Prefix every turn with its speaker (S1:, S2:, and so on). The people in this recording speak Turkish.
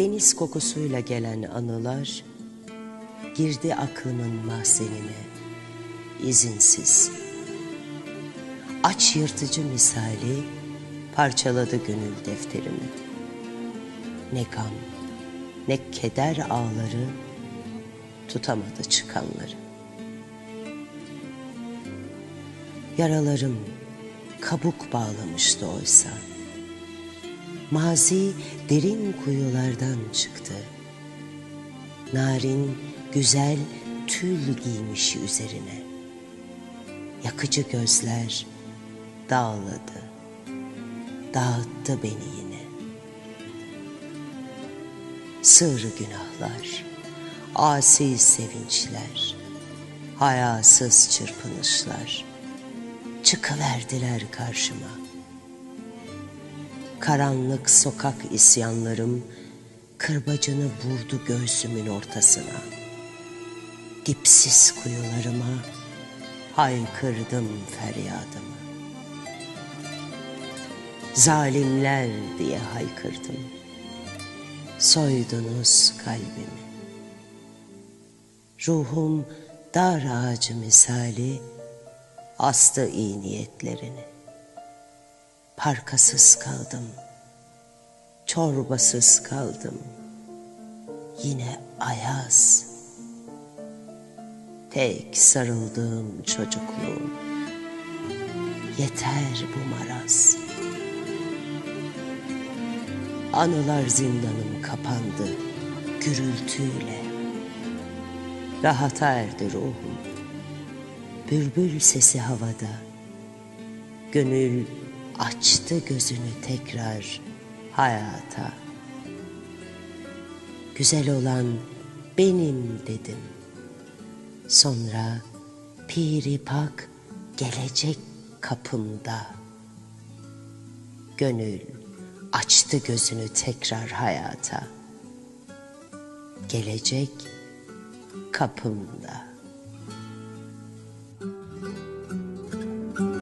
S1: Deniz kokusuyla gelen anılar girdi aklımın mahzenine izinsiz. Aç yırtıcı misali parçaladı gönül defterimi. Ne gam, ne keder ağları tutamadı çıkanları. Yaralarım kabuk bağlamıştı oysa. Mazi derin kuyulardan çıktı. Narin, güzel tül giymiş üzerine. Yakıcı gözler dağladı, dağıttı beni yine. Sığır günahlar, asi sevinçler, hayasız çırpınışlar çıkıverdiler karşıma. Karanlık sokak isyanlarım kırbacını vurdu göğsümün ortasına. Dipsiz kuyularıma haykırdım feryadımı. Zalimler diye haykırdım. Soydunuz kalbimi. Ruhum dar ağacı misali astı iyi niyetlerini. Parkasız kaldım, çorbasız kaldım, yine ayaz. Tek sarıldığım çocukluğum, yeter bu maraz. Anılar zindanım kapandı gürültüyle. Rahata erdi ruhum. Bülbül sesi havada. Gönül açtı gözünü tekrar hayata. Güzel olan benim dedim. Sonra piri pak gelecek kapımda. Gönül açtı gözünü tekrar hayata. Gelecek kapımda.